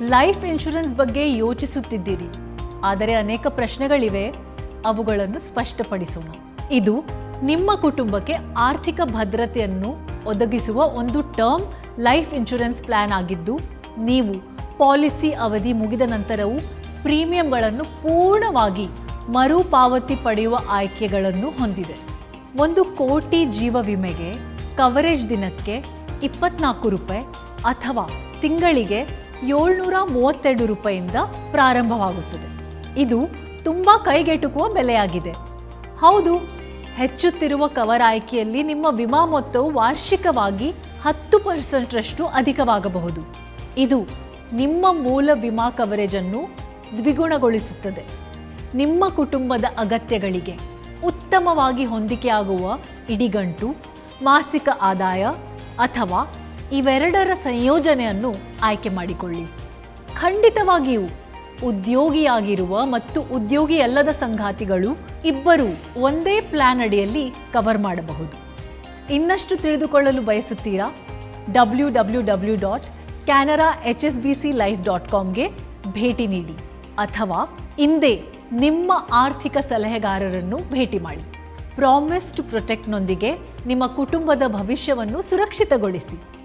Life insurance ಬಗ್ಗೆ ಯೋಚಿಸುತ್ತಿದ್ದೀರಿ. ಆದರೆ ಅನೇಕ ಪ್ರಶ್ನೆಗಳಿವೆ. ಅವುಗಳನ್ನು ಸ್ಪಷ್ಟಪಡಿಸೋಣ. ಇದು ನಿಮ್ಮ ಕುಟುಂಬಕ್ಕೆ ಆರ್ಥಿಕ ಭದ್ರತೆಯನ್ನು ಒದಗಿಸುವ ಒಂದು ಟರ್ಮ್ ಲೈಫ್ ಇನ್ಶೂರೆನ್ಸ್ ಪ್ಲಾನ್ ಆಗಿದ್ದು, ನೀವು ಪಾಲಿಸಿ ಅವಧಿ ಮುಗಿದ ನಂತರವೂ ಪ್ರೀಮಿಯಂಗಳನ್ನು ಪೂರ್ಣವಾಗಿ ಮರುಪಾವತಿ ಪಡೆಯುವ ಆಯ್ಕೆಗಳನ್ನು ಹೊಂದಿದೆ. ಒಂದು ಕೋಟಿ ಜೀವ ವಿಮೆಗೆ ಕವರೇಜ್ ದಿನಕ್ಕೆ ಇಪ್ಪತ್ನಾಲ್ಕು ರೂಪಾಯಿ ಅಥವಾ ತಿಂಗಳಿಗೆ ಏಳ್ನೂರ ಮೂವತ್ತೆರಡು ರೂಪಾಯಿಂದ ಪ್ರಾರಂಭವಾಗುತ್ತದೆ. ಇದು ತುಂಬ ಕೈಗೆಟುಕುವ ಬೆಲೆಯಾಗಿದೆ. ಹೌದು, ಹೆಚ್ಚುತ್ತಿರುವ ಕವರ್ ಆಯ್ಕೆಯಲ್ಲಿ ನಿಮ್ಮ ವಿಮಾ ಮೊತ್ತವು ವಾರ್ಷಿಕವಾಗಿ ಹತ್ತು ಪರ್ಸೆಂಟ್ರಷ್ಟು ಅಧಿಕವಾಗಬಹುದು. ಇದು ನಿಮ್ಮ ಮೂಲ ವಿಮಾ ಕವರೇಜನ್ನು ದ್ವಿಗುಣಗೊಳಿಸುತ್ತದೆ. ನಿಮ್ಮ ಕುಟುಂಬದ ಅಗತ್ಯಗಳಿಗೆ ಉತ್ತಮವಾಗಿ ಹೊಂದಿಕೆಯಾಗುವ ಇಡಿಗಂಟು, ಮಾಸಿಕ ಆದಾಯ ಅಥವಾ ಇವೆರಡರ ಸಂಯೋಜನೆಯನ್ನು ಆಯ್ಕೆ ಮಾಡಿಕೊಳ್ಳಿ. ಖಂಡಿತವಾಗಿಯೂ ಉದ್ಯೋಗಿಯಾಗಿರುವ ಮತ್ತು ಉದ್ಯೋಗಿ ಅಲ್ಲದ ಸಂಗಾತಿಗಳು ಇಬ್ಬರು ಒಂದೇ ಪ್ಲಾನ್ ಅಡಿಯಲ್ಲಿ ಕವರ್ ಮಾಡಬಹುದು. ಇನ್ನಷ್ಟು ತಿಳಿದುಕೊಳ್ಳಲು ಬಯಸುತ್ತೀರಾ? W W W dot Canara H S B C life dot ಕಾಮ್ಗೆ ಭೇಟಿ ನೀಡಿ ಅಥವಾ ಇಂದೇ ನಿಮ್ಮ ಆರ್ಥಿಕ ಸಲಹೆಗಾರರನ್ನು ಭೇಟಿ ಮಾಡಿ. ಪ್ರಾಮಿಸ್ ಟು ಪ್ರೊಟೆಕ್ಟ್ನೊಂದಿಗೆ ನಿಮ್ಮ ಕುಟುಂಬದ ಭವಿಷ್ಯವನ್ನು ಸುರಕ್ಷಿತಗೊಳಿಸಿ.